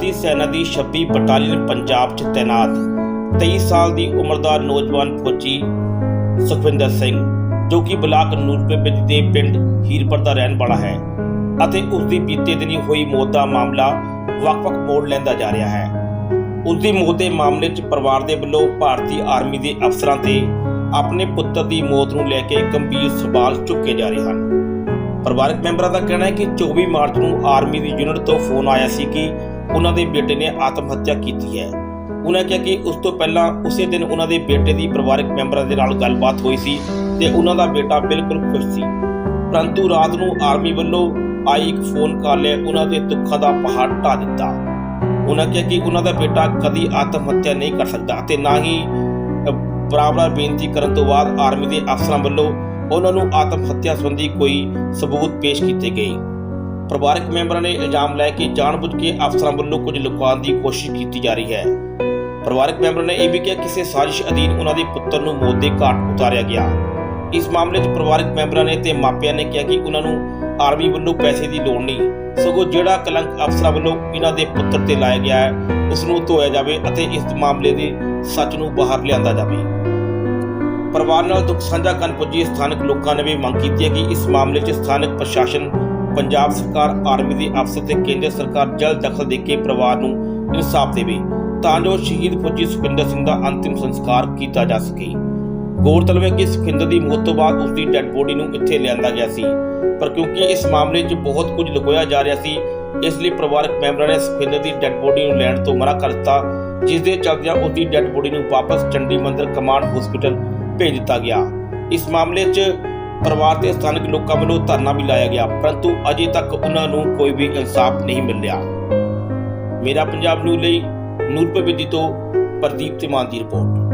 ਭਾਰਤੀ ਸੈਨਾ ਦੀ 26 ਬਟਾਲੀਅਨ ਪੰਜਾਬ 'ਚ ਤੈਨਾਤ। 23 ਸਾਲ ਦੀ ਉਮਰ ਦਾ ਨੌਜਵਾਨ ਫੌਜੀ ਸੁਖਵਿੰਦਰ ਸਿੰਘ, ਜੋ ਕਿ ਬਲਾਕ ਨੂਰਪੁਰ ਵਿੱਚ ਦੇ ਪਿੰਡ ਹੀਰਪੁਰ ਦਾ ਰਹਿਣ ਵਾਲਾ ਹੈ ਅਤੇ ਉਸ ਦੀ ਬੀਤੇ ਦਿਨੀ ਹੋਈ ਮੌਤ ਦਾ ਮਾਮਲਾ ਵੱਖ-ਵੱਖ ਮੋੜ ਲੈਂਦਾ ਜਾ ਰਿਹਾ ਹੈ। ਉਸ ਦੀ ਮੌਤ ਦੇ ਮਾਮਲੇ 'ਚ ਪਰਿਵਾਰ ਦੇ ਵੱਲੋਂ ਭਾਰਤੀ ਆਰਮੀ ਦੇ ਅਫਸਰਾਂ ਤੇ ਆਪਣੇ ਪੁੱਤਰ ਦੀ ਮੌਤ ਨੂੰ ਲੈ ਕੇ ਗੰਭੀਰ ਸਵਾਲ ਚੁੱਕੇ ਜਾ ਰਹੇ ਹਨ। ਪਰਿਵਾਰਕ ਮੈਂਬਰਾਂ ਦਾ ਕਹਿਣਾ ਹੈ ਕਿ 24 ਮਾਰਚ ਨੂੰ ਆਰਮੀ ਦੀ ਯੂਨਿਟ ਤੋਂ ਫੋਨ ਆਇਆ ਸੀ ਕਿ ਉਹਨਾਂ ਦੇ ਬੇਟੇ ਨੇ ਆਤਮ ਹੱਤਿਆ ਕੀਤੀ ਹੈ। ਉਹਨਾਂ ਕਿਹਾ ਕਿ ਉਸ ਤੋਂ ਪਹਿਲਾਂ ਉਸੇ ਦਿਨ ਉਹਨਾਂ ਦੇ ਬੇਟੇ ਦੀ ਪਰਿਵਾਰਕ ਮੈਂਬਰਾਂ ਦੇ ਨਾਲ ਗੱਲਬਾਤ ਹੋਈ ਸੀ ਤੇ ਉਹਨਾਂ ਦਾ ਬੇਟਾ ਬਿਲਕੁਲ ਖੁਸ਼ ਸੀ। ਪਰੰਤੂ ਰਾਤ ਨੂੰ ਆਰਮੀ ਵੱਲੋਂ ਆਈ ਇੱਕ ਫੋਨ ਕਾਲ ਨੇ ਉਹਨਾਂ ਦੇ ਦੁੱਖਾਂ ਦਾ ਪਹਾੜ ਢਾ ਦਿੱਤਾ। ਉਹਨਾਂ ਕਿਹਾ ਕਿ ਉਹਨਾਂ ਦਾ ਬੇਟਾ ਕਦੀ ਆਤਮ ਹੱਤਿਆ ਨਹੀਂ ਕਰ ਸਕਦਾ ਤੇ ਨਾ ਹੀ ਅ, ਬਰਾਬਰ ਬੇਨਤੀ ਕਰਨ ਤੋਂ ਬਾਅਦ ਆਰਮੀ ਦੇ ਅਫਸਰਾਂ ਵੱਲੋਂ ਉਹਨਾਂ ਨੂੰ ਆਤਮ ਹੱਤਿਆ ਸੰਬੰਧੀ ਕੋਈ ਸਬੂਤ ਪੇਸ਼ ਕੀਤੇ ਗਏ। ਪਰਿਵਾਰਕ ਮੈਂਬਰਾਂ ਨੇ ਇਲਜ਼ਾਮ ਲਾਇਆ ਕਿ ਜਾਣਬੁੱਝ ਕੇ ਅਫਸਰਾਂ ਵੱਲੋਂ ਕੁਝ ਲੁਕਾਉਣ ਦੀ ਕੋਸ਼ਿਸ਼ ਕੀਤੀ ਜਾ ਰਹੀ ਹੈ। ਪਰਿਵਾਰਕ ਮੈਂਬਰਾਂ ਨੇ ਇਹ ਵੀ ਕਿਹਾ ਕਿਸੇ ਸਾਜ਼ਿਸ਼ ਅਧੀਨ ਉਹਨਾਂ ਦੇ ਪੁੱਤਰ ਨੂੰ ਮੌਤ ਦੇ ਘਾਟ ਉਤਾਰਿਆ ਗਿਆ। ਇਸ ਮਾਮਲੇ 'ਚ ਪਰਿਵਾਰਕ ਮੈਂਬਰਾਂ ਨੇ ਤੇ ਮਾਪਿਆਂ ਨੇ ਕਿਹਾ ਕਿ ਉਹਨਾਂ ਨੂੰ ਆਰਮੀ ਵੱਲੋਂ ਪੈਸੇ ਦੀ ਲੋੜ ਨਹੀਂ। ਸਗੋਂ ਜਿਹੜਾ ਕਲੰਕ ਅਫਸਰਾਂ ਵੱਲੋਂ ਇਹਨਾਂ ਦੇ ਪੁੱਤਰ ਤੇ ਲਾਇਆ ਗਿਆ ਹੈ, ਉਸ ਨੂੰ ਧੋਇਆ ਜਾਵੇ ਅਤੇ ਇਸ ਮਾਮਲੇ ਦੇ ਸੱਚ ਨੂੰ ਬਾਹਰ ਲਿਆਂਦਾ ਜਾਵੇ। ਪਰਿਵਾਰ ਨਾਲ ਦੁੱਖ ਸਾਂਝਾ ਕਰਨ ਪੁੱਜੀ ਸਥਾਨਕ ਲੋਕਾਂ ਨੇ ਵੀ ਮੰਗ ਕੀਤੀ ਹੈ ਕਿ ਇਸ ਮਾਮਲੇ 'ਚ ਸਥਾਨਕ ਪ੍ਰਸ਼ਾਸਨ ਪੰਜਾਬ ਸਰਕਾਰ ਆਰਮੀ ਦੇ ਅਫਸਰ ਤੇ ਕੇਂਦਰ ਸਰਕਾਰ ਜਲਦ ਦਖਲ ਦੇ ਕੇ ਪਰਿਵਾਰ ਨੂੰ ਇਨਸਾਫ ਦੇਵੇ, ਤਾਂ ਜੋ ਸ਼ਹੀਦ ਫੌਜੀ ਸੁਖਿੰਦਰ ਸਿੰਘ ਦਾ ਅੰਤਿਮ ਸੰਸਕਾਰ ਕੀਤਾ ਜਾ ਸਕੇ। ਗੌਰਤਲਬ ਹੈ ਕਿ ਸੁਖਿੰਦਰ ਦੀ ਮੌਤ ਤੋਂ ਬਾਅਦ ਉਸ ਦੀ ਡੈੱਡ ਬੋਡੀ ਨੂੰ ਇੱਥੇ ਲਿਆਂਦਾ ਗਿਆ ਸੀ, ਪਰ ਕਿਉਂਕਿ ਇਸ ਮਾਮਲੇ 'ਚ ਬਹੁਤ ਕੁਝ ਲੁਕੋਇਆ ਜਾ ਰਿਹਾ ਸੀ, ਇਸ ਲਈ ਪਰਿਵਾਰਕ ਮੈਂਬਰਾਂ ਨੇ ਸੁਖਿੰਦਰ ਦੀ ਡੈੱਡ ਬੋਡੀ ਨੂੰ ਲੈਣ ਤੋਂ ਮਨਾ ਕਰ ਦਿੱਤਾ, ਜਿਸ ਦੇ ਚੱਲਦਿਆਂ ਉਸ ਦੀ ਡੈੱਡ ਬੋਡੀ ਨੂੰ ਵਾਪਸ ਚੰਡੀ ਮੰਦਰ ਕਮਾਂਡ ਹਸਪੀਟਲ ਭੇਜ ਦਿੱਤਾ ਗਿਆ। ਇਸ ਮਾਮਲੇ 'ਚ ਪਰਿਵਾਰ ਦੇ ਸਥਾਨਕ ਲੋਕਾਂ ਵੱਲੋਂ ਧਰਨਾ ਵੀ ਲਾਇਆ ਗਿਆ, ਪਰੰਤੂ ਅਜੇ ਤੱਕ ਉਹਨਾਂ ਨੂੰ ਕੋਈ ਵੀ ਇਨਸਾਫ ਨਹੀਂ ਮਿਲ ਮੇਰਾ ਪੰਜਾਬ ਨਿਊਜ਼ ਲਈ ਨੂਰਪੁਰ ਬਿੱਦੀ ਤੋਂ ਪ੍ਰਦੀਪ ਤਿਮਾਨ ਦੀ ਰਿਪੋਰਟ।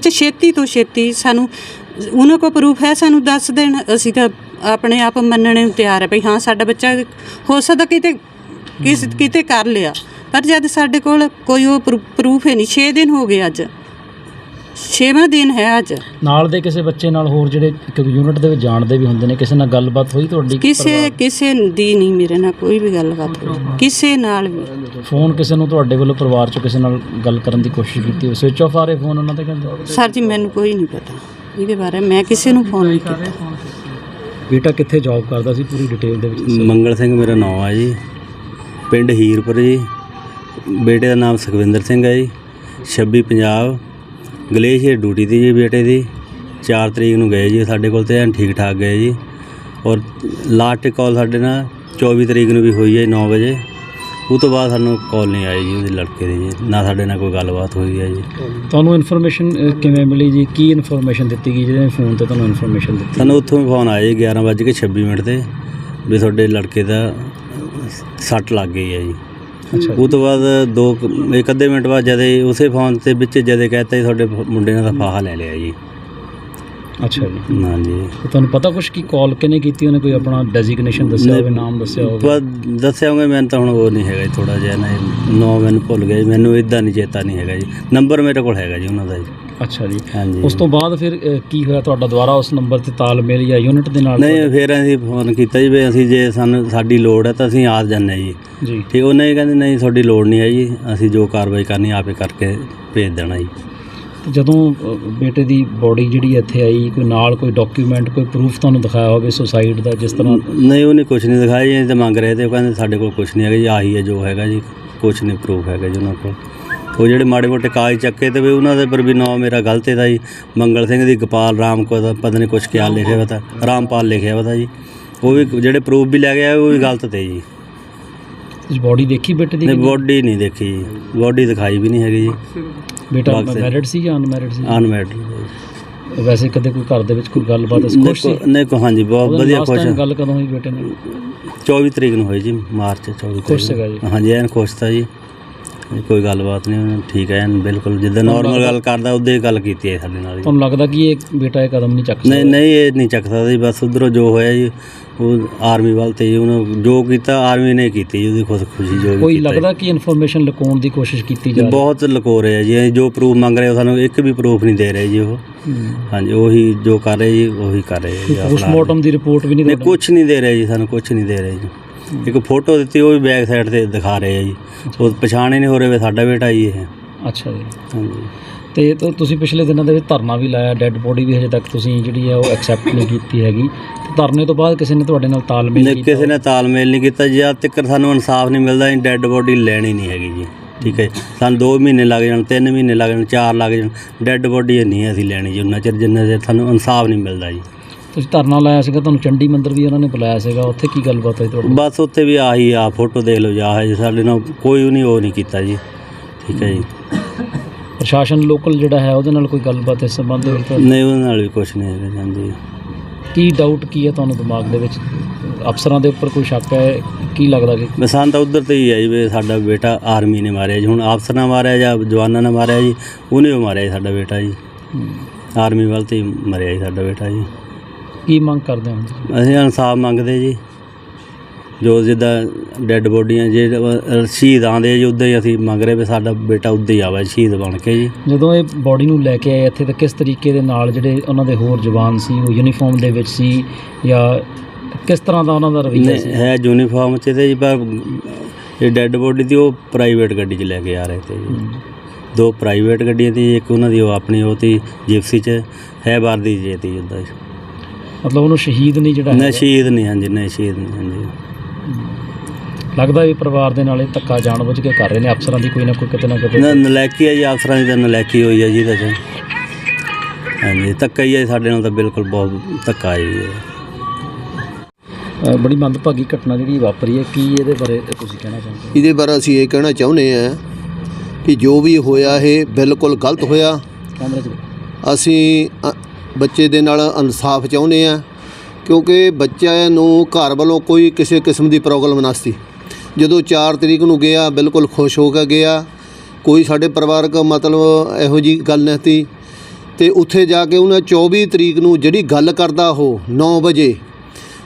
ਚ ਛੇਤੀ ਤੋਂ ਛੇਤੀ ਸਾਨੂੰ, ਉਹਨਾਂ ਕੋਲ ਪ੍ਰੂਫ ਹੈ, ਸਾਨੂੰ ਦੱਸ ਦੇਣ। ਅਸੀਂ ਤਾਂ ਆਪਣੇ ਆਪ ਮੰਨਣ ਨੂੰ ਤਿਆਰ ਹੈ ਭਈ ਹਾਂ, ਸਾਡਾ ਬੱਚਾ ਹੋ ਸਕਦਾ ਕਿਤੇ, ਕਿਸ, ਕਿਤੇ ਕਰ ਲਿਆ। ਪਰ ਜਦ ਸਾਡੇ ਕੋਲ ਕੋਈ ਉਹ ਪ੍ਰੂਫ ਹੈ ਨਹੀਂ 6 ਦਿਨ ਹੋ ਗਏ ਅੱਜ। 6ਵਾਂ ਦਿਨ ਹੈ ਅੱਜ। ਨਾਲ ਦੇ ਕਿਸੇ ਬੱਚੇ ਨਾਲ ਹੋਰ ਜਿਹੜੇ ਇੱਕ ਯੂਨਿਟ ਦੇ ਵਿੱਚ ਜਾਣਦੇ ਵੀ ਹੁੰਦੇ ਨੇ ਕਿਸੇ ਨਾਲ ਗੱਲਬਾਤ ਹੋਈ ਤੁਹਾਡੀ? ਕਿਸੇ ਕਿਸੇ ਦੀ ਨਹੀਂ ਮੇਰੇ ਨਾਲ ਕੋਈ ਵੀ ਗੱਲਬਾਤ ਹੋਈ। ਕਿਸੇ ਨਾਲ ਵੀ। ਫੋਨ ਕਿਸੇ ਨੂੰ ਤੁਹਾਡੇ ਵੱਲੋਂ ਪਰਿਵਾਰ ਚੋਂ ਕਿਸੇ ਨਾਲ ਗੱਲ ਕਰਨ ਦੀ ਕੋਸ਼ਿਸ਼ ਕੀਤੀ ਹੋਵੇ? ਸਵਿਚ ਆਫ ਆ ਰਹੇ ਫੋਨ ਉਹਨਾਂ ਦੇ ਕਹਿੰਦੇ ਸਰ ਜੀ ਮੈਨੂੰ ਕੋਈ ਨਹੀਂ ਪਤਾ। ਇਹਦੇ ਬਾਰੇ ਮੈਂ ਕਿਸੇ ਨੂੰ ਫੋਨ ਨਹੀਂ ਕੀਤਾ। ਬੇਟਾ ਕਿੱਥੇ ਜੌਬ ਕਰਦਾ ਸੀ? ਪੂਰੀ ਡਿਟੇਲ ਦੇ ਵਿੱਚ। ਮੰਗਲ ਸਿੰਘ ਮੇਰਾ ਨਾਮ ਹੈ ਜੀ। ਪਿੰਡ ਹੀਰਪੁਰ ਜੀ। ਬੇਟੇ ਦਾ ਨਾਮ ਸੁਖਵਿੰਦਰ ਸਿੰਘ ਹੈ ਜੀ। 26 ਪੰਜਾਬ। ਗਲੇਸ਼ੀਅਰ ਡਿਊਟੀ ਦੀ ਜੀ ਬੇਟੇ ਦੀ। 4 ਤਰੀਕ ਨੂੰ ਗਏ ਜੀ ਸਾਡੇ ਕੋਲ ਤੇ ਐਨ ਠੀਕ ਠਾਕ ਗਏ ਜੀ। ਔਰ ਲਾਸਟ ਕਾਲ ਸਾਡੇ ਨਾਲ 24 ਤਰੀਕ ਨੂੰ ਵੀ ਹੋਈ ਹੈ 9 ਵਜੇ। ਉਹ ਤੋਂ ਬਾਅਦ ਸਾਨੂੰ ਕਾਲ ਨਹੀਂ ਆਈ ਜੀ ਉਹਦੇ ਲੜਕੇ ਦੀ ਜੀ ਨਾ ਸਾਡੇ ਨਾਲ ਕੋਈ ਗੱਲਬਾਤ ਹੋਈ ਹੈ ਜੀ। ਤੁਹਾਨੂੰ ਇਨਫੋਰਮੇਸ਼ਨ ਕਿਵੇਂ ਮਿਲੀ ਜੀ? ਕੀ ਇਨਫੋਰਮੇਸ਼ਨ ਦਿੱਤੀ ਗਈ ਜਿਹਦੇ ਫੋਨ ਤੇ ਤੁਹਾਨੂੰ ਇਨਫੋਰਮੇਸ਼ਨ ਦਿੱਤੀ ਸਾਨੂੰ ਉੱਥੋਂ ਵੀ ਫੋਨ ਆਇਆ ਜੀ 11:26 ਮਿੰਟ ਤੇ ਵੀ ਤੁਹਾਡੇ ਲੜਕੇ ਦਾ ਸੱਟ ਲੱਗ ਗਈ ਹੈ ਜੀ। ਉਹ ਤੋਂ ਬਾਅਦ ਦੋ ਕੁ- ਇੱਕ ਅੱਧੇ ਮਿੰਟ ਬਾਅਦ ਜਦੇ ਉਸੇ ਫੋਨ ਤੇ ਵਿੱਚ ਜਦੇ ਕਹਿਤਾ ਜੀ ਤੁਹਾਡੇ ਫ- ਮੁੰਡੇ ਨੇ ਤਾਂ ਫਾਹਾ ਲੈ ਲਿਆ ਜੀ। ਅੱਛਾ ਜੀ। ਹਾਂਜੀ। ਤੇ ਤੁਹਾਨੂੰ ਪਤਾ ਕੁਛ ਕੀ ਕਾਲ ਕਿਨੇ ਕੀਤੀ? ਉਹਨੇ ਕੋਈ ਆਪਣਾ ਡੈਜ਼ਿਗਨੇਸ਼ਨ ਦੱਸਿਆ ਹੋਵੇ ਨਾਮ ਦੱਸਿਆ ਹੋਵੇ? ਪਰ ਦੱਸਿਆ ਹੋਗਾ ਮੈਨੂੰ ਤਾਂ ਹੁਣ ਉਹ ਨਹੀਂ ਹੈਗਾ ਜੀ ਥੋੜਾ ਜਿਹਾ ਨਾ ਨੋ ਮੈਨੂੰ ਭੁੱਲ ਗਿਆ ਜੀ ਮੈਨੂੰ ਇਦਾਂ ਨਹੀਂ ਚੇਤਾ ਨਹੀਂ ਹੈਗਾ ਜੀ। ਨੰਬਰ ਮੇਰੇ ਕੋਲ ਹੈਗਾ ਜੀ ਉਹਨਾਂ ਦਾ ਜੀ। ਅੱਛਾ ਜੀ। ਹਾਂਜੀ। ਉਸ ਤੋਂ ਬਾਅਦ ਫਿਰ ਅ, ਕੀ ਹੋਇਆ ਤੁਹਾਡਾ ਦੁਬਾਰਾ ਉਸ ਨੰਬਰ ਤੇ ਤਾਲਮੇਲ ਜਾਂ ਯੂਨਿਟ ਦੇ ਨਾਲ ਨਹੀਂ ਫਿਰ ਅਸੀਂ ਫੋਨ ਕੀਤਾ ਜੀ ਵੀ ਅਸੀਂ ਜੇ ਸਾਨੂੰ ਸਾਡੀ ਲੋੜ ਹੈ ਤਾਂ ਅਸੀਂ ਆ ਜਾਂਦੇ ਜੀ। ਜੀ। ਠੀਕ ਉਹਨੇ ਇਹ ਕਹਿੰਦੇ ਨਹੀਂ ਤੁਹਾਡੀ ਲੋੜ ਨਹੀਂ ਹੈ ਜੀ ਅਸੀਂ ਜੋ ਕਾਰਵਾਈ ਕਰਨੀ ਆਪੇ ਕਰਕੇ ਭੇਜ ਦੇਣਾ ਜੀ। ਤੇ ਜਦੋਂ ਅ, ਬੇਟੇ ਦੀ ਬੋਡੀ ਜਿਹੜੀ ਇੱਥੇ ਆਈ ਕੋਈ ਨਾਲ ਕੋਈ ਡਾਕੂਮੈਂਟ ਕੋਈ ਪ੍ਰੂਫ ਤੁਹਾਨੂੰ ਦਿਖਾਇਆ ਹੋਵੇ ਸੁਸਾਈਡ ਦਾ ਜਿਸ ਤਰ੍ਹਾਂ? ਨਹੀਂ ਉਹਨੇ ਕੁਝ ਨਹੀਂ ਦਿਖਾਇਆ ਜੀ ਅਸੀਂ ਤਾਂ ਮੰਗ ਰਹੇ ਤੇ ਉਹ ਕਹਿੰਦੇ ਸਾਡੇ ਕੋਲ ਕੁਝ ਨਹੀਂ ਹੈਗਾ ਜੀ ਆਹੀ ਹੈ ਜੋ ਹੈਗਾ ਜੀ ਕੁਝ ਨਹੀਂ ਪ੍ਰੂਫ ਹੈਗਾ ਜੀ ਉਹਨਾਂ ਕੋਲ। ਉਹ ਜਿਹੜੇ ਮਾੜੇ ਮੋਟੇ ਕਾਗਜ਼ ਚੱਕੇ ਤੇ ਵੀ ਉਹਨਾਂ ਦੇ ਪਰ ਵੀ ਨਾਂ ਮੇਰਾ ਗਲਤ ਹੈ ਜੀ। ਮੰਗਲ ਸਿੰਘ ਦੀ ਗੋਪਾਲ ਰਾਮ ਕੋ ਦਾ ਪਤਾ ਨਹੀਂ ਕੁਝ ਕਿਆ ਲਿਖਿਆ ਵਾ ਤਾਂ ਰਾਮਪਾਲ ਲਿਖਿਆ ਵਾ ਤਾਂ ਜੀ। ਉਹ ਵੀ ਜਿਹੜੇ ਪ੍ਰੂਫ ਵੀ ਲੈ ਗਿਆ ਉਹ ਵੀ ਗਲਤ ਤੇ ਜੀ। ਤੁਸੀਂ ਬੋਡੀ ਦੇਖੀ ਬੇਟੇ ਦੀ ਨਹੀਂ ਬੋਡੀ ਨਹੀਂ ਦੇਖੀ ਜੀ। ਬੋਡੀ ਦਿਖਾਈ ਵੀ ਨਹੀਂ ਹੈਗੀ ਜੀ। ਬੇਟਾ। ਮੈਰਿਡ ਸੀ। ਜਾਂ ਅਨਮੈਰਿਡ ਸੀ? ਅਨਮੈਡ ਵੈਸੇ ਕਦੇ ਕੋਈ ਘਰ ਦੇ ਵਿੱਚ ਕੋਈ ਗੱਲਬਾਤ ਖੁਸ਼ ਸੀ? ਨਹੀਂ ਕੋ ਹਾਂਜੀ ਬਹੁਤ ਵਧੀਆ ਖੁਸ਼ time ਗੱਲ ਕਦੋਂ ਹੋਈ ਬੇਟੇ ਨਾਲ? 24 ਤਰੀਕ ਨੂੰ ਹੋਈ ਜੀ ਮਾਰਚ 24 ਤਰੀਕ ਖੁਸ਼ ਨੂੰ। ਸੀਗਾ ਜੀ। ਹਾਂਜੀ ਐਨ ਖੁਸ਼ ਤਾਂ ਜੀ। ਕੋਈ ਗੱਲਬਾਤ ਨਹੀਂ ਉਹਨੇ ਠੀਕ ਹੈ ਐਨ ਬਿਲਕੁਲ ਜਿੱਦਾਂ ਨਾਰਮਲ ਗੱਲ ਕਰਦਾ ਉਦਾਂ ਹੀ ਗੱਲ ਕੀਤੀ ਹੈ ਸਾਡੇ ਨਾਲ ਜੀ ਤੁਹਾਨੂੰ ਲੱਗਦਾ ਕਿ ਇਹ ਬੇਟਾ ਇਹ ਕਦਮ ਨਹੀਂ ਚੱਕ ਨਹੀਂ ਸਕਦਾ ਨਹੀਂ ਇਹ ਨਹੀਂ ਚੱਕ ਸਕਦਾ ਜੀ ਬਸ ਉਧਰੋਂ ਜੋ ਹੋਇਆ ਜੀ ਉਹ ਆਰਮੀ ਵੱਲ ਤੇ ਜੀ ਉਹਨੇ ਜੋ ਕੀਤਾ ਆਰਮੀ ਨੇ ਕੀਤੀ ਜੀ ਉਹਦੀ ਖੁਦ ਖੁਸ਼ੀ ਜੋ ਵੀ ਕੋਈ ਕੀਤਾ ਜੀ। ਲੱਗਦਾ ਕਿ ਇਨਫੋਰਮੇਸ਼ਨ ਲੁਕਾਉਣ ਦੀ ਕੋਸ਼ਿਸ਼ ਕੀਤੀ ਜਾ ਰਹੀ ਬਹੁਤ ਲਕੋ ਰਹੇ ਆ ਜੀ ਇਹ ਜੋ ਪ੍ਰੂਫ ਮੰਗ ਰਹੇ ਸਾਨੂੰ ਇੱਕ ਵੀ ਪ੍ਰੂਫ ਨਹੀਂ ਦੇ ਰਹੇ ਜੀ ਉਹ ਹੂੰ। ਹਾਂਜੀ ਉਹੀ ਜੋ ਕਰ ਰਹੇ ਜੀ ਉਹੀ ਕਰ ਰਹੇ ਜੀ ਆਪਣਾ। ਪੋਸਟਮਾਰਟਮ ਦੀ ਰਿਪੋਰਟ ਵੀ ਨਹੀਂ ਨਹੀਂ ਤੁਹਾਡੇ ਕੁਝ ਨਹੀਂ ਦੇ ਰਹੇ ਜੀ ਸਾਨੂੰ ਕੁਝ ਨਹੀਂ ਦੇ ਰਹੇ ਜੀ ਇੱਕ ਫੋਟੋ ਦਿੱਤੀ ਉਹ ਵੀ ਬੈਕ ਸਾਈਡ ਤੇ ਦਿਖਾ ਰਹੇ ਆ ਜੀ। ਉਹ ਪਛਾਣ ਹੀ ਨਹੀਂ ਹੋ ਰਿਹਾ ਵੀ ਸਾਡਾ ਬੇਟਾ ਜੀ ਇਹ। ਅੱਛਾ ਜੀ। ਹਾਂਜੀ। ਤੇ ਤੁ- ਤੁਸੀਂ ਪਿਛਲੇ ਦਿਨਾਂ ਦੇ ਵਿੱਚ ਧਰਨਾ ਵੀ ਲਾਇਆ ਡੈੱਡ ਬੋਡੀ ਵੀ ਹਜੇ ਤੱਕ ਤੁਸੀਂ ਜਿਹੜੀ ਹੈ ਉਹ ਐਕਸੈਪਟ ਨਹੀਂ ਕੀਤੀ ਹੈਗੀ। ਧਰਨੇ ਤੋਂ ਬਾਅਦ ਕਿਸੇ ਨੇ ਤੁਹਾਡੇ ਨਾਲ ਤਾਲਮੇਲ ਨਹੀਂ ਕੀਤਾ? ਕਿਸੇ ਨੇ ਤਾਲਮੇਲ ਨਹੀਂ ਕੀਤਾ ਜੀ। ਜਦ ਤੱਕ ਸਾਨੂੰ ਇਨਸਾਫ ਨਹੀਂ ਮਿਲਦਾ ਅਸੀਂ ਡੈੱਡ ਬੋਡੀ ਲੈਣੀ ਨਹੀਂ ਹੈਗੀ ਜੀ। ਠੀਕ ਹੈ ਸਾਨੂੰ 2 ਮਹੀਨੇ ਲੱਗ ਜਾਣ 3 ਮਹੀਨੇ ਲੱਗ ਜਾਣ 4 ਲੱਗ ਜਾਣ। ਡੈੱਡ ਬੋਡੀ ਨਹੀਂ ਅਸੀਂ ਲੈਣੀ ਜੀ ਉਹਨਾਂ ਚਿਰ ਜਿੰਨਾ ਚਿਰ ਸਾਨੂੰ ਇਨਸਾਫ ਨਹੀਂ ਮਿਲਦਾ ਜੀ। ਤੁਸੀਂ ਧਰਨਾ ਲਾਇਆ ਸੀਗਾ ਤੁਹਾਨੂੰ ਚੰਡੀ ਮੰਦਿਰ ਵੀ ਉਹਨਾਂ ਨੇ ਬੁਲਾਇਆ ਸੀਗਾ ਉੱਥੇ ਕੀ ਗੱਲਬਾਤ ਹੋਈ ਤੁਹਾਡੀ ਬਸ ਉੱਥੇ ਵੀ ਆਹੀ ਆ ਫੋਟੋ ਦੇਖ ਲਓ ਜਾ ਹੈ ਜੀ ਸਾਡੇ ਨਾਲ ਕੋਈ ਵੀ ਨਹੀਂ ਉਹ ਨਹੀਂ ਕੀਤਾ ਜੀ। ਠੀਕ ਹੈ ਜੀ। ਪ੍ਰਸ਼ਾਸਨ ਲੋਕਲ ਜਿਹੜਾ ਹੈ ਉਹਦੇ ਨਾਲ ਕੋਈ ਗੱਲਬਾਤ ਇਸ ਸੰਬੰਧ ਵਿੱਚ? ਤੁਹਾਡੀ? ਨਹੀਂ ਉਹਦੇ ਨਾਲ ਵੀ ਕੁਝ ਨਹੀਂ ਹੈਗਾ ਜਾਂਦੀ ਕੀ ਡਾਊਟ ਕੀ ਹੈ ਤੁਹਾਨੂੰ ਦਿਮਾਗ ਦੇ ਵਿੱਚ? ਅਫਸਰਾਂ ਦੇ ਉੱਪਰ ਕੋਈ ਸ਼ੱਕ ਹੈ? ਕੀ ਲੱਗਦਾ ਕਿ ਮੈਂ ਸਾਨੂੰ ਤਾਂ ਉਧਰ ਤੇ ਹੀ ਆ ਜੀ ਵੀ ਸਾਡਾ ਬੇਟਾ ਆਰਮੀ ਨੇ ਮਾਰਿਆ ਜੀ ਹੁਣ ਅਫਸਰ ਨੇ ਮਾਰਿਆ ਜਾਂ ਜਵਾਨਾਂ ਨੇ ਮਾਰਿਆ ਜੀ ਉਹਨੇ ਉਹ ਮਾਰਿਆ ਜੀ ਸਾਡਾ ਬੇਟਾ ਜੀ। ਆਰਮੀ ਵੱਲ ਤੇ ਹੀ ਮਰਿਆ ਜੀ ਸਾਡਾ ਬੇਟਾ ਜੀ। ਕੀ ਮੰਗ ਕਰਦੇ ਹੋ? ਅਸੀਂ ਇਨਸਾਫ ਮੰਗਦੇ ਜੀ। ਜੋ ਜਿੱਦਾਂ ਡੈੱਡ ਬੋਡੀਆਂ ਜੇ ਸ਼ਹੀਦ ਆਉਂਦੇ ਆ ਜੀ ਉੱਦਾਂ ਹੀ ਅਸੀਂ ਮੰਗ ਰਹੇ ਵੀ ਸਾਡਾ ਬੇਟਾ ਉੱਦਾਂ ਹੀ ਆਵੇ ਸ਼ਹੀਦ ਬਣ ਕੇ ਜੀ। ਜਦੋਂ ਇਹ ਬੋਡੀ ਨੂੰ ਲੈ ਕੇ ਆਏ ਇੱਥੇ ਤਾਂ ਕਿਸ ਤਰੀਕੇ ਦੇ ਨਾਲ ਜਿਹੜੇ ਉਹਨਾਂ ਦੇ ਹੋਰ ਜਵਾਨ ਸੀ ਉਹ ਯੂਨੀਫਾਰਮ ਦੇ ਵਿੱਚ ਸੀ ਜਾਂ ਕਿਸ ਤਰ੍ਹਾਂ ਦਾ ਉਹਨਾਂ ਦਾ ਰਵੱਈਆ ਸੀ? ਹੈ ਯੂਨੀਫਾਰਮ ਚ ਤੇ ਜੀ ਪਰ ਇਹ ਡੈੱਡ ਬੋਡੀ ਦੀ ਉਹ ਪ੍ਰਾਈਵੇਟ ਗੱਡੀ 'ਚ ਲੈ ਕੇ ਆ ਰਹੇ ਤੇ ਜੀ। ਦੋ ਪ੍ਰਾਈਵੇਟ ਗੱਡੀਆਂ ਤੀ ਇੱਕ ਉਹਨਾਂ ਦੀ ਉਹ ਆਪਣੀ ਉਹ ਤੀ ਜਿਪਸੀ 'ਚ ਹੈ ਵਰਦੀ ਜੇ ਤੀ ਹੀ। ਮਤਲਬ ਉਹਨੂੰ ਸ਼ਹੀਦ ਨਹੀਂ ਜਿਹੜਾ ਨਹੀਂ ਹੈਗਾ। ਸ਼ਹੀਦ ਨਹੀਂ ਹਾਂਜੀ ਨਹੀਂ ਸ਼ਹੀਦ ਨਹੀਂ ਹਾਂਜੀ ਲੱਗਦਾ ਵੀ ਪਰਿਵਾਰ ਦੇ ਨਾਲ ਇਹ ਧੱਕਾ ਜਾਣਬੁੱਝ ਕੇ ਕਰ ਰਹੇ ਨੇ ਅਫਸਰਾਂ ਦੀ ਕੋਈ ਨਾ ਕੋਈ ਕਿਤੇ ਨਾ ਕਿਤੇ ਨਾ ਨਲੈਕੀ ਹੈ ਜੀ ਅਫਸਰਾਂ ਦੀ ਤਾਂ ਨਲੈਕੀ ਹੋਈ ਹੈ ਜੀ ਇਹਦੇ 'ਚ ਹਾਂਜੀ ਧੱਕਾ ਹੀ ਹੈ ਸਾਡੇ ਨਾਲ ਤਾਂ ਬਿਲਕੁਲ ਬਹੁਤ ਧੱਕਾ ਹੈ ਜੀ। ਅ, ਬੜੀ ਮੰਦਭਾਗੀ ਘਟਨਾ ਜਿਹੜੀ ਵਾਪਰੀ ਹੈ ਕੀ ਇਹਦੇ ਬਾਰੇ ਤੁਸੀਂ ਕਹਿਣਾ ਚਾਹੁੰਦੇ ਹੋ ਇਹਦੇ ਬਾਰੇ ਅਸੀਂ ਇਹ ਕਹਿਣਾ ਚਾਹੁੰਦੇ ਹਾਂ ਕਿ ਜੋ ਵੀ ਹੋਇਆ ਇਹ ਬਿਲਕੁਲ ਗਲਤ ਹੋਇਆ ਕੈਮਰੇ 'ਚ ਅਸੀਂ ਅ, ਬੱਚੇ ਦੇ ਨਾਲ ਇਨਸਾਫ ਚਾਹੁੰਦੇ ਹਾਂ ਕਿਉਂਕਿ ਬੱਚਿਆਂ ਨੂੰ ਘਰ ਵੱਲੋਂ ਕੋਈ ਕਿਸੇ ਕਿਸਮ ਦੀ ਪ੍ਰੋਬਲਮ ਨਾ ਸੀ। ਜਦੋਂ 4 ਤਰੀਕ ਨੂੰ ਗਿਆ, ਬਿਲਕੁਲ ਖੁਸ਼ ਹੋ ਕੇ ਗਿਆ, ਕੋਈ ਸਾਡੇ ਪਰਿਵਾਰਕ ਮਤਲਬ ਇਹੋ ਜੀ ਗੱਲ ਨਹੀਂ ਸੀ। ਤੇ ਉੱਥੇ ਜਾ ਕੇ ਉਹਨਾਂ 24 ਤਰੀਕ ਨੂੰ ਜਿਹੜੀ ਗੱਲ ਕਰਦਾ ਉਹ 9 ਵਜੇ,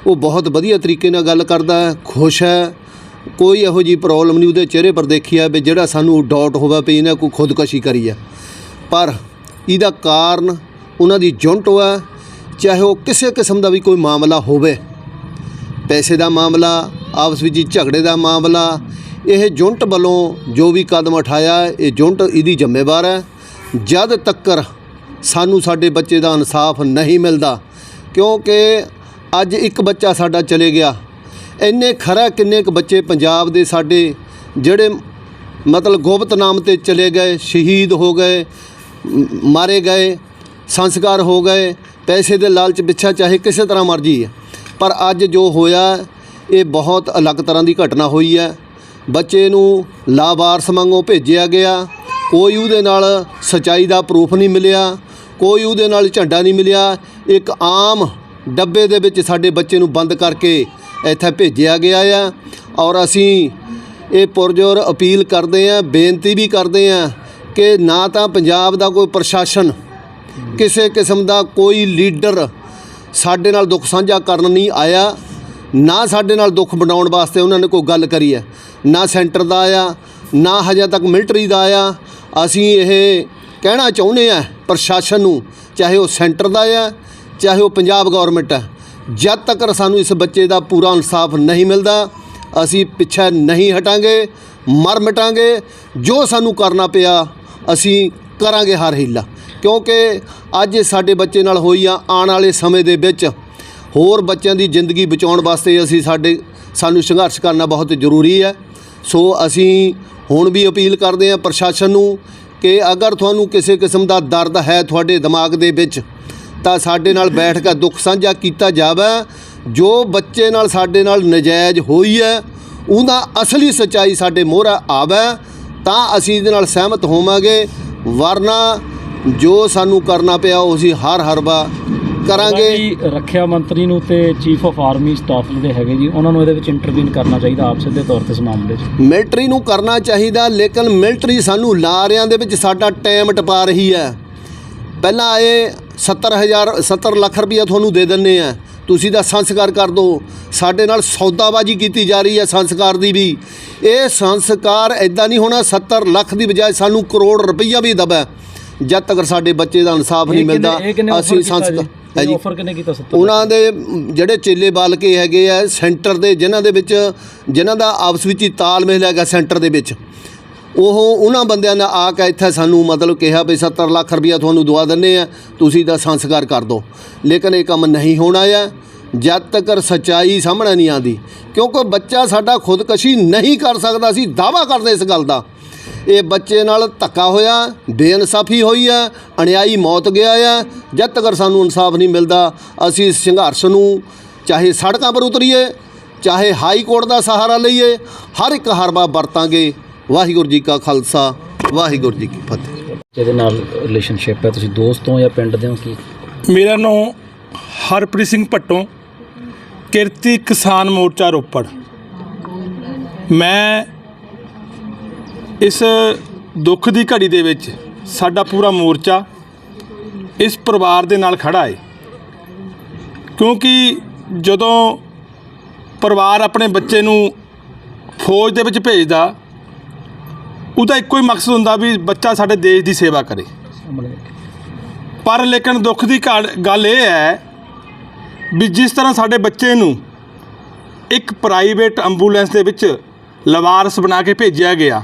ਉਹ ਬਹੁਤ ਵਧੀਆ ਤਰੀਕੇ ਨਾਲ ਗੱਲ ਕਰਦਾ ਹੈ ਖੁਸ਼ ਹੈ। ਕੋਈ ਇਹੋ ਜੀ ਪ੍ਰੋਬਲਮ ਨਹੀਂ, ਉਹਦੇ ਚਿਹਰੇ ਪਰ ਦੇਖੀ ਹੈ ਵੀ ਜਿਹੜਾ ਸਾਨੂੰ ਡਾਊਟ ਹੋਵੇ ਵੀ ਇਹਨਾਂ ਕੋਈ ਖੁਦਕਸ਼ੀ ਕਰੀ ਹੈ ਪਰ ਇਹਦਾ ਕਾਰਨ ਉਹਨਾਂ ਦੀ ਜੁੰਟ ਹੋਇਆ ਚਾਹੇ ਉਹ ਕਿਸੇ ਕਿਸਮ ਦਾ ਵੀ ਕੋਈ ਮਾਮਲਾ ਹੋਵੇ। ਪੈਸੇ ਦਾ ਮਾਮਲਾ, ਆਪਸ ਵਿੱਚ ਹੀ ਝਗੜੇ ਦਾ ਮਾਮਲਾ, ਇਹ ਜੁੰਟ ਵੱਲੋਂ ਜੋ ਵੀ ਕਦਮ ਉਠਾਇਆ, ਇਹ ਜੁੰਟ ਇਹਦੀ ਜ਼ਿੰਮੇਵਾਰ ਹੈ। ਜਦ ਤੱਕਰ ਸਾਨੂੰ ਸਾਡੇ ਬੱਚੇ ਦਾ ਇਨਸਾਫ ਨਹੀਂ ਮਿਲਦਾ, ਕਿਉਂਕਿ ਅੱਜ ਇੱਕ ਬੱਚਾ ਸਾਡਾ ਚਲੇ ਗਿਆ। ਇੰਨੇ ਖਰਾ ਕਿੰਨੇ ਕੁ ਬੱਚੇ ਪੰਜਾਬ ਦੇ ਸਾਡੇ ਜਿਹੜੇ ਮਤਲਬ ਗੁਪਤ ਨਾਮ ਤੇ ਚਲੇ ਗਏ, ਸ਼ਹੀਦ ਹੋ ਗਏ ਮਾਰੇ ਗਏ। ਸੰਸਕਾਰ ਹੋ ਗਏ, ਪੈਸੇ ਦੇ ਲਾਲਚ ਪਿੱਛਾ ਚਾਹੇ ਕਿਸੇ ਤਰ੍ਹਾਂ ਮਰਜ਼ੀ ਹੈ। ਪਰ ਅੱਜ ਜੋ ਹੋਇਆ, ਇਹ ਬਹੁਤ ਅਲੱਗ ਤਰ੍ਹਾਂ ਦੀ ਘਟਨਾ ਹੋਈ ਹੈ। ਬੱਚੇ ਨੂੰ ਲਾਵਾਰਸ ਵਾਂਗੋਂ ਭੇਜਿਆ ਗਿਆ। ਕੋਈ ਉਹਦੇ ਨਾਲ ਸਚਾਈ ਦਾ ਪ੍ਰੂਫ ਨਹੀਂ ਮਿਲਿਆ, ਕੋਈ ਉਹਦੇ ਨਾਲ ਝੰਡਾ ਨਹੀਂ ਮਿਲਿਆ। ਇੱਕ ਆਮ ਡੱਬੇ ਦੇ ਵਿੱਚ ਸਾਡੇ ਬੱਚੇ ਨੂੰ ਬੰਦ ਕਰਕੇ ਇੱਥੇ ਭੇਜਿਆ ਗਿਆ ਆ। ਔਰ ਅਸੀਂ ਇਹ ਪੁਰਜੋਰ ਅਪੀਲ ਕਰਦੇ ਆਂ ਬੇਨਤੀ ਵੀ ਕਰਦੇ ਆਂ ਕਿ ਨਾ ਤਾਂ ਪੰਜਾਬ ਦਾ ਕੋਈ ਪ੍ਰਸ਼ਾਸਨ ਕਿਸੇ ਕਿਸਮ ਦਾ ਕੋਈ ਲੀਡਰ ਸਾਡੇ ਨਾਲ ਦੁੱਖ ਸਾਂਝਾ ਕਰਨ ਨਹੀਂ ਆਇਆ, ਨਾ ਸਾਡੇ ਨਾਲ ਦੁੱਖ ਵੰਡਾਉਣ ਵਾਸਤੇ ਉਹਨਾਂ ਨੇ ਕੋਈ ਗੱਲ ਕਰੀ ਹੈ, ਨਾ ਸੈਂਟਰ ਦਾ ਆਇਆ, ਨਾ ਹਜੇ ਤੱਕ ਮਿਲਟਰੀ ਦਾ ਆਇਆ। ਅਸੀਂ ਇਹ ਕਹਿਣਾ ਚਾਹੁੰਦੇ ਆ ਪ੍ਰਸ਼ਾਸਨ ਨੂੰ, ਚਾਹੇ ਉਹ ਸੈਂਟਰ ਦਾ ਆ ਚਾਹੇ ਉਹ ਪੰਜਾਬ ਗਵਰਨਮੈਂਟ ਹੈ, ਜਦ ਤੱਕ ਸਾਨੂੰ ਇਸ ਬੱਚੇ ਦਾ ਪੂਰਾ ਇਨਸਾਫ ਨਹੀਂ ਮਿਲਦਾ, ਅਸੀਂ ਪਿੱਛੇ ਨਹੀਂ ਹਟਾਂਗੇ, ਮਰ ਮਿਟਾਂਗੇ। ਜੋ ਸਾਨੂੰ ਕਰਨਾ ਪਿਆ, ਅਸੀਂ ਕਰਾਂਗੇ ਹਰ ਹੀਲਾ। ਕਿਉਂਕਿ ਅੱਜ ਸਾਡੇ ਬੱਚੇ ਨਾਲ ਹੋਈ ਆ, ਆਉਣ ਵਾਲੇ ਸਮੇਂ ਦੇ ਵਿੱਚ ਹੋਰ ਬੱਚਿਆਂ ਦੀ ਜ਼ਿੰਦਗੀ ਬਚਾਉਣ ਵਾਸਤੇ ਅਸੀਂ ਸਾਡੇ, ਸਾਨੂੰ ਸੰਘਰਸ਼ ਕਰਨਾ ਬਹੁਤ ਜ਼ਰੂਰੀ ਹੈ। ਸੋ ਅਸੀਂ ਹੁਣ ਵੀ ਅਪੀਲ ਕਰਦੇ ਹਾਂ ਪ੍ਰਸ਼ਾਸਨ ਨੂੰ ਕਿ ਅਗਰ ਤੁਹਾਨੂੰ ਕਿਸੇ ਕਿਸਮ ਦਾ ਦਰਦ ਹੈ ਤੁਹਾਡੇ ਦਿਮਾਗ ਦੇ ਵਿੱਚ, ਤਾਂ ਸਾਡੇ ਨਾਲ ਬੈਠ ਕੇ ਦੁੱਖ ਸਾਂਝਾ ਕੀਤਾ ਜਾਵੇ। ਜੋ ਬੱਚੇ ਨਾਲ ਸਾਡੇ ਨਾਲ ਨਜਾਇਜ਼ ਹੋਈ ਹੈ, ਉਹਦਾ ਅਸਲੀ ਸਚਾਈ ਸਾਡੇ ਮੋਹਰਾ ਆਵੇ, ਤਾਂ ਅਸੀਂ ਇਹਦੇ ਨਾਲ ਸਹਿਮਤ ਹੋਵਾਂਗੇ। ਵਰਨਾ ਜੋ ਸਾਨੂੰ ਕਰਨਾ ਪਿਆ ਉਹ ਅਸੀਂ ਹਰ ਹਰਬਾ ਕਰਾਂਗੇ। ਜੀ ਰੱਖਿਆ ਮੰਤਰੀ ਨੂੰ ਤੇ ਚੀਫ ਆਫ ਆਰਮੀ ਸਟਾਫ ਜਿਹੜੇ ਹੈਗੇ ਜੀ ਉਹਨਾਂ ਨੂੰ ਇਹਦੇ ਵਿੱਚ ਇੰਟਰਵੀਨ ਕਰਨਾ ਚਾਹੀਦਾ ਆਪ ਸਿੱਧੇ ਤੌਰ ਤੇ ਇਸ ਮਾਮਲੇ 'ਚ। ਮਿਲਟਰੀ ਨੂੰ ਕਰਨਾ ਚਾਹੀਦਾ ਲੇਕਿਨ ਮਿਲਟਰੀ ਸਾਨੂੰ ਲਾਰਿਆਂ ਦੇ ਵਿੱਚ ਸਾਡਾ ਟਾਈਮ ਟਪਾ ਰਹੀ ਹੈ। ਪਹਿਲਾਂ ਇਹ 70000 70 ਲੱਖ ਰੁਪਈਆ ਤੁਹਾਨੂੰ ਦੇ ਦਿੰਨੇ ਆ ਤੁਸੀਂ ਦਾ ਸੰਸਕਾਰ ਕਰ ਦਿਓ ਸਾਡੇ ਨਾਲ ਸੌਦਾਬਾਜੀ ਕੀਤੀ ਜਾ ਰਹੀ ਹੈ ਸੰਸਕਾਰ ਦੀ ਵੀ। ਇਹ ਸੰਸਕਾਰ ਐਦਾਂ ਨਹੀਂ ਹੋਣਾ 70 ਲੱਖ ਦੀ ਬਜਾਏ ਸਾਨੂੰ ਕਰੋੜ ਰੁਪਈਆ ਵੀ ਦਬਾ। ਜਦ ਤੱਕ ਸਾਡੇ ਬੱਚੇ ਦਾ ਇਨਸਾਫ ਨਹੀਂ ਮਿਲਦਾ ਅਸੀਂ ਸੰਸਕਾਰ ਹੈ ਜੀ। ਆਫਰ ਕਿਨੇ ਕੀਤਾ 70 ਉਹਨਾਂ ਦੇ ਜਿਹੜੇ ਚੇਲੇ ਬਾਲਕੇ ਹੈਗੇ ਆ ਸੈਂਟਰ ਦੇ ਜਿਨ੍ਹਾਂ ਦੇ ਵਿੱਚ ਜਿਨ੍ਹਾਂ ਦਾ ਆਪਸ ਵਿੱਚ ਹੀ ਤਾਲਮੇਲ ਹੈਗਾ ਸੈਂਟਰ ਦੇ ਵਿੱਚ। ਉਹ ਉਹਨਾਂ ਬੰਦਿਆਂ ਨੇ ਆ ਕੇ ਇੱਥੇ ਸਾਨੂੰ ਮਤਲਬ ਕਿਹਾ ਵੀ 70 ਲੱਖ ਰੁਪਇਆ ਤੁਹਾਨੂੰ ਦਵਾ ਦਿੰਨੇ ਆ, ਤੁਸੀਂ ਦਾ ਸੰਸਕਾਰ ਕਰ ਦਿਓ। ਲੇਕਿਨ ਇਹ ਕੰਮ ਨਹੀਂ ਹੋਣਾ ਆ ਜਦ ਤੱਕ ਸਚਾਈ ਸਾਹਮਣੇ ਨਹੀਂ ਆਂਦੀ ਕਿਉਂਕਿ ਬੱਚਾ ਸਾਡਾ ਖੁਦਕਸ਼ੀ ਨਹੀਂ ਕਰ ਸਕਦਾ, ਅਸੀਂ ਦਾਵਾ ਕਰਦੇ ਇਸ ਗੱਲ ਦਾ। ਇਹ ਬੱਚੇ ਨਾਲ ਧੱਕਾ ਹੋਇਆ, ਬੇਇਨਸਾਫੀ ਹੋਈ ਆ, ਅਣਿਆਈ ਮੌਤ ਗਿਆ ਆ। ਜਦ ਤੱਕ ਸਾਨੂੰ ਇਨਸਾਫ ਨਹੀਂ ਮਿਲਦਾ, ਅਸੀਂ ਸੰਘਰਸ਼ ਨੂੰ ਚਾਹੇ ਸੜਕਾਂ ਪਰ ਉਤਰੀਏ, ਚਾਹੇ ਹਾਈ ਕੋਰਟ ਦਾ ਸਹਾਰਾ ਲਈਏ, ਹਰ ਇੱਕ ਹਰਬਾ ਵਰਤਾਂਗੇ। ਵਾਹਿਗੁਰੂ ਜੀ ਕਾ ਖਾਲਸਾ ਵਾਹਿਗੁਰੂ ਜੀ ਕੀ ਫਤਿਹ। ਜਿਹਦੇ ਨਾਲ ਰਿਲੇਸ਼ਨਸ਼ਿਪ ਹੈ ਤੁਸੀਂ ਦੋਸਤ ਹੋ ਜਾਂ ਪਿੰਡ ਦੇ ਹੋ ਕੀ? ਮੇਰਾ ਨਾਮ ਹਰਪ੍ਰੀਤ ਸਿੰਘ ਭੱਟੋਂ ਕਿਰਤੀ ਕਿਸਾਨ ਮੋਰਚਾ ਰੋਪੜ। ਮੈਂ ਇਸ ਦੁੱਖ ਦੀ ਘੜੀ ਦੇ ਵਿੱਚ ਸਾਡਾ ਪੂਰਾ ਮੋਰਚਾ ਇਸ ਪਰਿਵਾਰ ਦੇ ਨਾਲ ਖੜਾ ਹੈ ਕਿਉਂਕਿ ਜਦੋਂ ਪਰਿਵਾਰ ਆਪਣੇ ਬੱਚੇ ਨੂੰ ਫੌਜ ਦੇ ਵਿੱਚ ਭੇਜਦਾ ਉਹਦਾ ਇੱਕੋ ਹੀ ਮਕਸਦ ਹੁੰਦਾ ਵੀ ਬੱਚਾ ਸਾਡੇ ਦੇਸ਼ ਦੀ ਸੇਵਾ ਕਰੇ। ਪਰ ਲੇਕਿਨ ਦੁੱਖ ਦੀ ਘਾਲ- ਗੱਲ ਇਹ ਹੈ ਵੀ ਜਿਸ ਤਰ੍ਹਾਂ ਸਾਡੇ ਬੱਚੇ ਨੂੰ ਇੱਕ ਪ੍ਰਾਈਵੇਟ ਐਂਬੂਲੈਂਸ ਦੇ ਵਿੱਚ ਲਵਾਰਸ ਬਣਾ ਕੇ ਭੇਜਿਆ ਗਿਆ,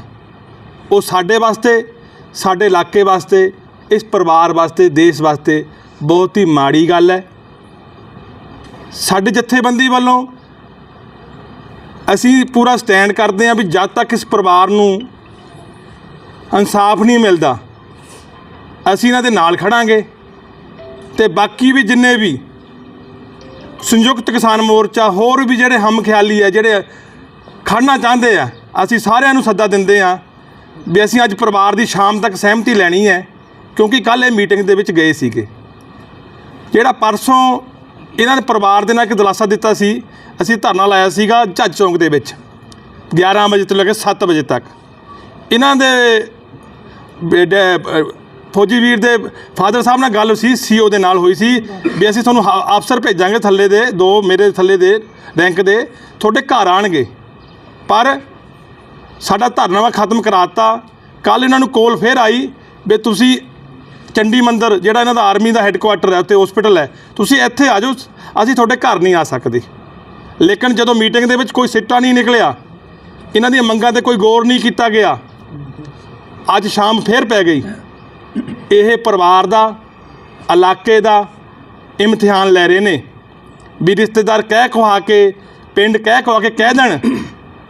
ਉਹ ਸਾਡੇ ਵਾਸਤੇ, ਸਾਡੇ ਇਲਾਕੇ ਵਾਸਤੇ, ਇਸ ਪਰਿਵਾਰ ਵਾਸਤੇ, ਦੇਸ਼ ਵਾਸਤੇ ਬਹੁਤ ਹੀ ਮਾੜੀ ਗੱਲ ਹੈ। ਸਾਡੇ ਜਥੇਬੰਦੀ ਵੱਲੋਂ ਅਸੀਂ ਪੂਰਾ ਸਟੈਂਡ ਕਰਦੇ ਹਾਂ ਵੀ ਜਦ ਤੱਕ ਇਸ ਪਰਿਵਾਰ ਨੂੰ ਇਨਸਾਫ ਨਹੀਂ ਮਿਲਦਾ। ਅਸੀਂ ਇਹਨਾਂ ਦੇ ਨਾਲ ਖੜਾਂਗੇ ਤੇ ਬਾਕੀ ਵੀ ਜਿੰਨੇ ਵੀ ਸੰਯੁਕਤ ਕਿਸਾਨ ਮੋਰਚਾ, ਹੋਰ ਵੀ ਜਿਹੜੇ ਹਮ ਖਿਆਲੀ ਆ, ਜਿਹੜੇ ਖੜਨਾ ਚਾਹੁੰਦੇ ਆ, ਅਸੀਂ ਸਾਰਿਆਂ ਨੂੰ ਸੱਦਾ ਦਿੰਦੇ ਆ ਵੀ ਅਸੀਂ ਅੱਜ ਪਰਿਵਾਰ ਦੀ ਸ਼ਾਮ ਤੱਕ ਸਹਿਮਤੀ ਲੈਣੀ ਹੈ, ਕਿਉਂਕਿ ਕੱਲ ਇਹ ਮੀਟਿੰਗ ਦੇ ਵਿੱਚ ਗਏ ਸੀਗੇ। ਜਿਹੜਾ ਪਰਸੋਂ ਇਹਨਾਂ ਨੇ ਪਰਿਵਾਰ ਦੇ ਨਾਲ ਇੱਕ ਦਿਲਾਸਾ ਦਿੱਤਾ ਸੀ, ਅਸੀਂ ਧਰਨਾ ਲਾਇਆ ਸੀਗਾ ਜੱਜ ਚੌਂਕ ਦੇ ਵਿੱਚ 11 ਵਜੇ ਤੋਂ ਲੈ ਕੇ 7 ਵਜੇ ਤੱਕ। ਇਹਨਾਂ ਦੇ ਬੇਟੇ ਫੌਜੀ ਵੀਰ ਦੇ ਫਾਦਰ ਸਾਹਿਬ ਨਾਲ ਗੱਲ ਸੀ ਸੀਓ ਦੇ ਨਾਲ ਹੋਈ ਸੀ ਵੀ ਅਸੀਂ ਤੁਹਾਨੂੰ ਹ- ਅਫਸਰ ਭੇਜਾਂਗੇ ਥੱਲੇ ਦੇ, ਦੋ ਮੇਰੇ ਥੱਲੇ ਦੇ, ਰੈਂਕ ਦੇ, ਤੁਹਾਡੇ ਘਰ ਆਣਗੇ। ਪਰ ਸਾਡਾ ਧਰਨਾਵਾ ਖਤਮ ਕਰਾਤਾ। ਕੱਲ ਇਹਨਾਂ ਨੂੰ ਕੋਲ ਫੇਰ ਆਈ ਵੀ ਤੁਸੀਂ ਚੰਡੀ ਮੰਦਰ, ਜਿਹੜਾ ਇਹਨਾਂ ਦਾ ਆਰਮੀ ਦਾ ਹੈੱਡਕੁਆਟਰ ਹੈ ਉੱਤੇ ਹਸਪੀਟਲ ਹੈ, ਤੁਸੀਂ ਇੱਥੇ ਆ ਜਾਓ, ਅਸੀਂ ਤੁਹਾਡੇ ਘਰ ਨਹੀਂ ਆ ਸਕਦੇ। ਲੇਕਿਨ ਜਦੋਂ ਮੀਟਿੰਗ ਦੇ ਵਿੱਚ ਕੋਈ ਸਿੱਟਾ ਨਹੀਂ ਨਿਕਲਿਆ, ਇਹਨਾਂ ਦੀਆਂ ਮੰਗਾਂ ਤੇ ਕੋਈ ਗੌਰ ਨਹੀਂ ਕੀਤਾ ਗਿਆ ਅੱਜ ਸ਼ਾਮ ਫੇਰ ਪੈ ਗਈ। ਇਹ ਪਰਿਵਾਰ ਦਾ, ਇਲਾਕੇ ਦਾ ਇਮਤਿਹਾਨ ਲੈ ਰਹੇ ਨੇ। ਵੀ ਰਿਸ਼ਤੇਦਾਰ ਕਹਿ ਖਵਾ ਕੇ, ਪਿੰਡ ਕਹਿ ਖਵਾ ਕੇ ਕਹਿ ਦੇਣ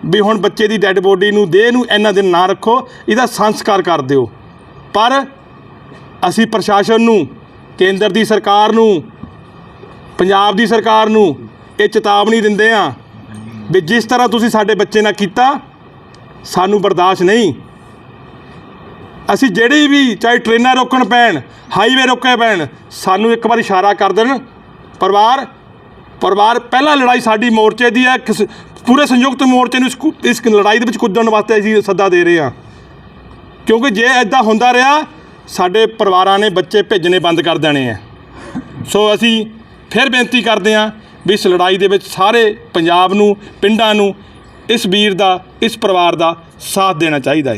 ਵੀ ਹੁਣ ਬੱਚੇ ਦੀ ਡੈੱਡ ਬੋਡੀ ਨੂੰ, ਦੇਹ ਨੂੰ ਇੰਨਾ ਦਿਨ ਨਾ ਰੱਖੋ, ਇਹਦਾ ਸੰਸਕਾਰ ਕਰ ਦਿਓ। ਪਰ ਅਸੀਂ ਪ੍ਰਸ਼ਾਸਨ ਨੂੰ, ਕੇਂਦਰ ਦੀ ਸਰਕਾਰ ਨੂੰ, ਪੰਜਾਬ ਦੀ ਸਰਕਾਰ ਨੂੰ ਇਹ ਚੇਤਾਵਨੀ ਦਿੰਦੇ ਆ ਵੀ ਜਿਸ ਤਰ੍ਹਾਂ ਤੁਸੀਂ ਸਾਡੇ ਬੱਚੇ ਨਾਲ ਕੀਤਾ, ਸਾਨੂੰ ਬਰਦਾਸ਼ਤ ਨਹੀਂ। ਅਸੀਂ ਜਿਹੜੀ ਵੀ, ਚਾਹੇ ਟ੍ਰੇਨਾਂ ਰੋਕਣ ਪੈਣ ਹਾਈਵੇ ਰੋਕੇ ਪੈਣ, ਸਾਨੂੰ ਇੱਕ ਵਾਰ ਇਸ਼ਾਰਾ ਕਰ ਦੇਣ। ਪਰਿਵਾਰ ਪਰਿਵਾਰ, ਪਹਿਲਾਂ ਲੜਾਈ ਸਾਡੀ ਮੋਰਚੇ ਦੀ ਹੈ। ਕਿਸ- ਪੂਰੇ ਸੰਯੁਕਤ ਮੋਰਚੇ ਨੂੰ ਇਸ ਇਸ ਲੜਾਈ ਦੇ ਵਿੱਚ ਕੁੱਦਣ ਵਾਸਤੇ ਅਸੀਂ ਸੱਦਾ ਦੇ ਰਹੇ ਹਾਂ। ਕਿਉਂਕਿ ਜੇ ਐਦਾਂ ਹੁੰਦਾ ਰਿਹਾ, ਸਾਡੇ ਪਰਿਵਾਰਾਂ ਨੇ ਬੱਚੇ ਭੇਜਣੇ ਬੰਦ ਕਰ ਦੇਣੇ ਆ। ਸੋ ਅਸੀਂ ਫਿਰ ਬੇਨਤੀ ਕਰਦੇ ਹਾਂ ਵੀ ਇਸ ਲੜਾਈ ਦੇ ਵਿੱਚ ਸਾਰੇ ਪੰਜਾਬ ਨੂੰ, ਪਿੰਡਾਂ ਨੂੰ, ਇਸ ਵੀਰ ਦਾ, ਇਸ ਪਰਿਵਾਰ ਦਾ ਸਾਥ ਦੇਣਾ ਚਾਹੀਦਾ ਹੈ।